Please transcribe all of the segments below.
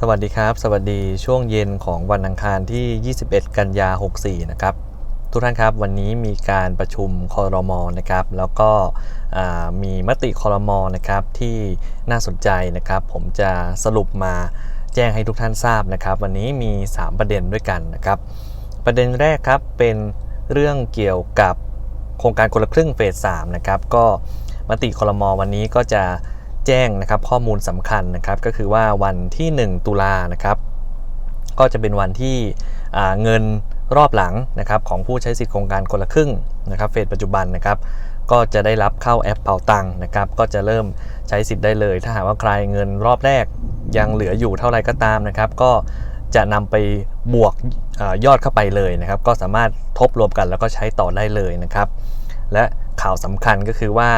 สวัสดีครับ สวัสดีช่วงเย็นของวันอังคารที่ 21 กันยา 64 นะครับ ทุกท่านครับวันนี้มีการประชุมคอรมอนะครับ แล้วก็มีมติคอรมอนะครับที่น่าสนใจนะครับ ผมจะสรุปมาแจ้งให้ทุกท่านทราบนะครับ วันนี้มี 3 ประเด็นด้วยกันนะครับ ประเด็นแรกครับเป็นเรื่องเกี่ยวกับโครงการคนละครึ่งเฟส3นะครับก็มติคอรมอวันนี้ก็จะ แจ้งนะครับข้อมูลสำคัญนะครับก็คือว่าวันที่ 1 ตุลานะครับก็จะเป็นวันที่เงินรอบหลังนะครับของผู้ใช้สิทธิโครงการคนละครึ่งนะครับเฟสปัจจุบันนะครับก็จะได้รับเข้าแอปเป่าตังค์นะครับก็จะเริ่มใช้สิทธิ์ได้เลย ถ้าหากว่าใครเงินรอบแรกยังเหลืออยู่เท่าไรก็ตามนะครับ ก็จะนำไปบวกอยอดเข้าไปเลยนะครับ ก็สามารถทบรวมกันแล้วก็ใช้ต่อได้เลยนะครับ และข่าวสำคัญก็คือว่า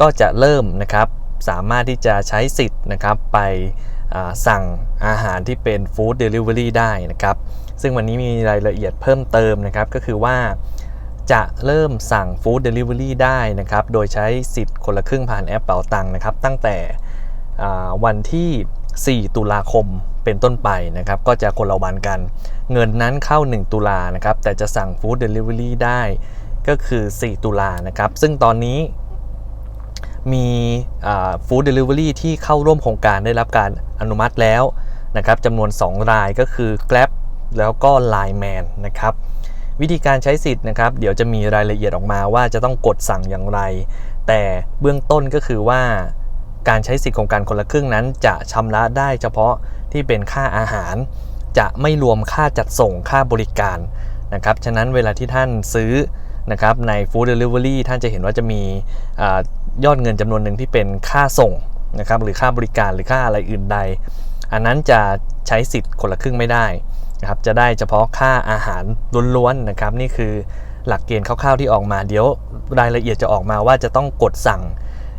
ก็จะเริ่มนะครับ สามารถที่จะใช้สิทธิ์นะครับไปสั่งอาหารที่เป็นฟู้ดเดลิเวอรี่ได้นะครับ ซึ่งวันนี้มีรายละเอียดเพิ่มเติมนะครับ ก็คือว่าจะเริ่มสั่งฟู้ดเดลิเวอรี่ได้นะครับ โดยใช้สิทธิ์คนละครึ่งผ่านแอปเป๋าตังค์นะครับ ตั้งแต่วันที่ 4 ตุลาคมเป็นต้นไปนะครับ ก็จะคนละวันกัน เงินนั้นเข้า 1 ตุลานะครับ แต่จะสั่งฟู้ดเดลิเวอรี่ได้ก็คือ 4 ตุลานะครับ ซึ่งตอนนี้ มีฟู้ดเดลิเวอรี่ที่เข้าร่วมโครงการได้รับการอนุมัติแล้วนะครับจำนวน 2 รายก็คือ Grab แล้วก็ Line Man นะครับวิธีการใช้สิทธิ์นะครับเดี๋ยวจะมีรายละเอียดออกมาว่าจะต้องกดสั่งอย่างไร แต่เบื้องต้นก็คือว่าการใช้สิทธิ์โครงการคนละครึ่งนั้น จะชำระได้เฉพาะที่เป็นค่าอาหาร จะไม่รวมค่าจัดส่งค่าบริการนะครับฉะนั้นเวลาที่ท่านซื้อ นะครับใน Food Delivery ท่านจะเห็นว่าจะมีอยอดเงินจำนวนหนึ่งที่เป็นค่าส่งนะครับหรือค่าบริการหรือค่าอะไรอื่นใด อันนั้นจะใช้สิทธิ์คนละครึ่งไม่ได้นะครับจะได้เฉพาะค่าอาหารล้วนๆนะครับนี่คือหลักเกณฑ์คร่าวๆที่ออกมา เดี๋ยวรายละเอียดจะออกมาว่าจะต้องกดสั่ง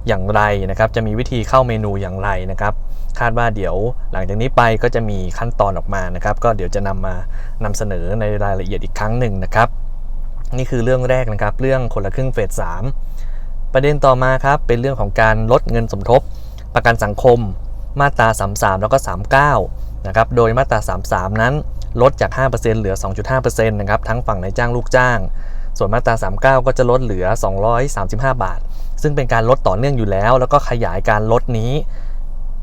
อย่างไรนะครับ จะมีวิธีเข้าเมนูอย่างไรนะครับ คาดว่าเดี๋ยวหลังจากนี้ไปก็จะมีขั้นตอนออกมานะครับ ก็เดี๋ยวจะนำมานำเสนอในรายละเอียดอีกครั้งหนึ่งนะครับ นี่คือเรื่องแรกนะครับ เรื่องคนละครึ่งเฟส3ประเด็นต่อมาครับ เป็นเรื่องของการลดเงินสมทบ ประกันสังคม มาตรา 33 แล้วก็ 39 นะครับ โดยมาตรา 33 นั้นลดจาก 5%เหลือ 2.5%นะครับ ทั้งฝั่งนายจ้างลูกจ้าง ส่วนมาตรา 39 ก็จะลดเหลือ 235 บาท ซึ่งเป็นการลดต่อเนื่องอยู่แล้ว แล้วก็ขยายการลดนี้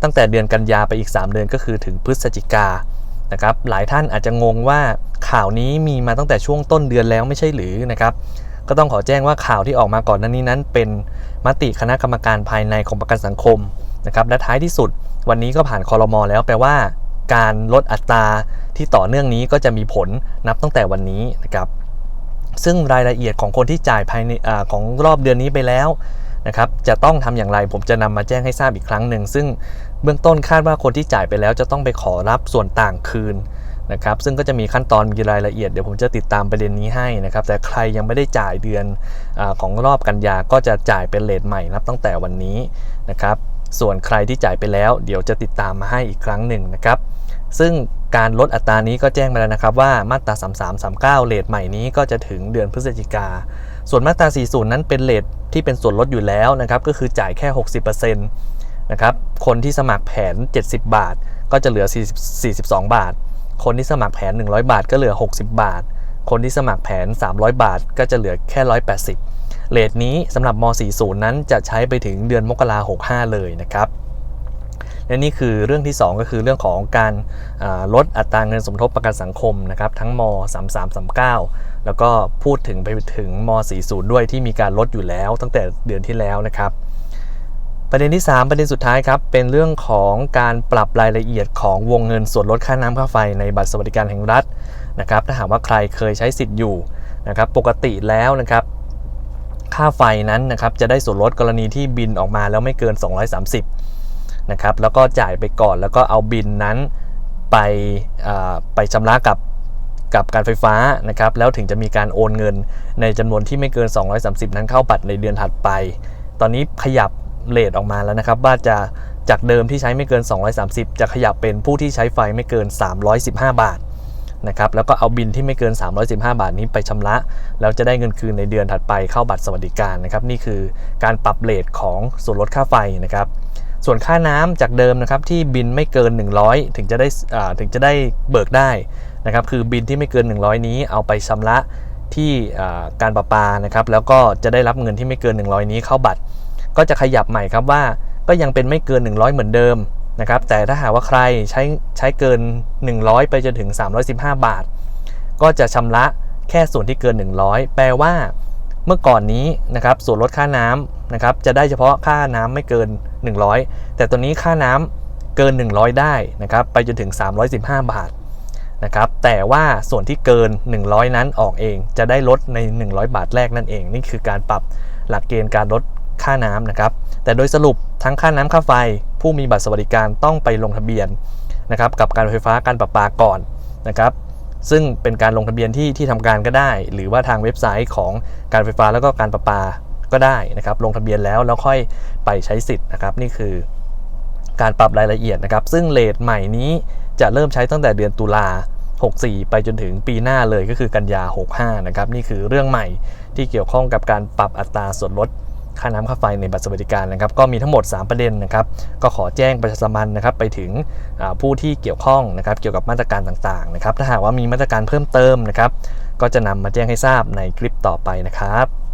ตั้งแต่เดือนกันยาไปอีก 3 เดือนก็คือถึงพฤศจิกานะครับ หลายท่านอาจจะงงว่า ข่าวนี้มีมาตั้งแต่ช่วงต้นเดือนแล้วไม่ใช่หรือนะครับ ก็ต้องขอแจ้งว่าข่าวที่ออกมาก่อนหน้านี้นั้น เป็นมติคณะกรรมการภายในของประกันสังคมนะครับและท้ายที่สุด วันนี้ก็ผ่านคอรมอแล้วแปลว่า การลดอัตราที่ต่อเนื่องนี้ก็จะมีผลนับตั้งแต่วันนี้นะครับซึ่งรายละเอียดของคนที่จ่ายภายในอของรอบเดือนนี้ไปแล้วนะครับจะต้องทำอย่างไรผมจะนำมาแจ้งให้ทราบอีกครั้งหนึ่ง ซึ่งเบื้องต้นคาดว่าคนที่จ่ายไปแล้วจะต้องไปขอรับส่วนต่างคืน นะครับซึ่งก็จะมีขั้นตอนมีรายละเอียดเดี๋ยวผมจะติดตามประเด็นนี้ให้นะครับแต่ใครยังไม่ได้จ่ายเดือนอของรอบกันยาก็จะจ่ายเป็นเลทใหม่นับตั้งแต่วันนี้นะครับส่วนใครที่จ่ายไปแล้ว เดี๋ยวจะติดตามมาให้อีกครั้งหนึ่งนะครับซึ่งการลดอัตรานี้ก็แจ้งมาแล้วนะครับว่ามาตรา 33 39 เลทใหม่นี้ก็จะถึงเดือนพฤศจิกา ส่วนมาตรา 40 นั้นเป็นเลทที่เป็นส่วนลดอยู่แล้วนะครับก็คือจ่ายแค่ 60%นะครับคนที่สมัครแผน 70 บาท ก็จะเหลือ 40 42 บาท คนที่สมัครแผน 100 บาทก็เหลือ 60 บาท คนที่สมัครแผน 300 บาทก็จะเหลือแค่ 180 เลทนี้สำหรับม 40 นั้นจะใช้ไปถึงเดือนมกรา65 เลยนะครับและนี่คือเรื่องที่ 2 ก็คือเรื่องของการลดอัตราเงินสมทบประกันสังคมนะครับทั้งม 3339 แล้วก็พูดถึงไปถึงม 40 ด้วยที่มีการลดอยู่แล้วตั้งแต่เดือนที่แล้วนะครับ ประเด็นที่ 3 ประเด็นสุดท้ายครับเป็นเรื่องของการปรับรายละเอียดของวงเงินส่วนลดค่าน้ำค่าไฟในบัตรสวัสดิการแห่งรัฐนะครับถ้าหากว่าใครเคยใช้สิทธิ์อยู่นะครับปกติแล้วนะครับค่าไฟนั้นนะครับจะได้ส่วนลดกรณีที่บินออกมาแล้วไม่เกิน 230นะครับแล้วก็จ่ายไปก่อนแล้วก็เอาบินนั้นไปไปชำระกับกับการไฟฟ้านะครับแล้วถึงจะมีการโอนเงินในจำนวนที่ไม่เกิน 230 นั้นเข้าบัตรในเดือนถัดไป ตอนนี้ขยับ เลทออกมาแล้วนะครับว่าจะจากเดิมที่ใช้ไม่เกิน 230 จะขยับเป็นผู้ที่ใช้ไฟไม่เกิน 315 บาทนะครับแล้วก็เอาบินที่ไม่เกิน 315 บาทนี้ไปชำระ แล้วจะได้เงินคืนในเดือนถัดไปเข้าบัตรสวัสดิการนะครับนี่คือการปรับเลทของส่วนลดค่าไฟนะครับส่วนค่าน้ำจากเดิมนะครับที่บินไม่เกิน 100 ถึงจะได้ถึงจะได้เบิกได้นะครับคือบินที่ไม่เกิน 100 นี้เอาไปชำระที่การประปานะครับแล้วก็จะได้รับเงินที่ไม่เกิน 100 นี้เข้าบัตร ก็จะขยับใหม่ครับว่าก็ยังเป็นไม่เกิน 100 เหมือนเดิมนะครับแต่ถ้าหากว่าใครใช้ใช้เกิน 100 ไปจนถึง 315 บาท ก็จะชำระแค่ส่วนที่เกิน 100 แปลว่าเมื่อก่อนนี้นะครับส่วนลดค่าน้ำนะครับจะได้เฉพาะค่าน้ำไม่เกิน 100 แต่ตัวนี้ค่าน้ำเกิน 100 ได้นะครับไปจนถึง 315 บาทนะครับแต่ว่าส่วนที่เกิน 100 นั้นออกเอง จะได้ลดใน 100 บาทแรกนั่นเอง นี่คือการปรับหลักเกณฑ์การลด ค่าน้ำนะครับ แต่โดยสรุปทั้งค่าน้ำค่าไฟ ผู้มีบัตรสวัสดิการต้องไปลงทะเบียนนะครับกับการไฟฟ้าการประปาก่อนนะครับ ซึ่งเป็นการลงทะเบียนที่ที่ทำการก็ได้ หรือว่าทางเว็บไซต์ของการไฟฟ้าแล้วก็การประปาก็ได้นะครับ ลงทะเบียนแล้วแล้วค่อยไปใช้สิทธิ์นะครับ นี่คือการปรับรายละเอียดนะครับ ซึ่งเลทใหม่นี้จะเริ่มใช้ตั้งแต่เดือนตุลา64 ไปจนถึงปีหน้าเลยก็คือกันยา 65 นะครับ นี่คือเรื่องใหม่ที่เกี่ยวข้องกับการปรับอัตราส่วนลด ค่าน้ำค่าไฟในบัตรสวัสดิการนะครับ ก็มีทั้งหมด 3 ประเด็นนะครับ ก็ขอแจ้งประชาสัมพันธ์นะครับไปถึงผู้ที่เกี่ยวข้องนะครับ เกี่ยวกับมาตรการต่างๆนะครับ ถ้าหากว่ามีมาตรการเพิ่มเติมนะครับ ก็จะนำมาแจ้งให้ทราบในคลิปต่อไปนะครับ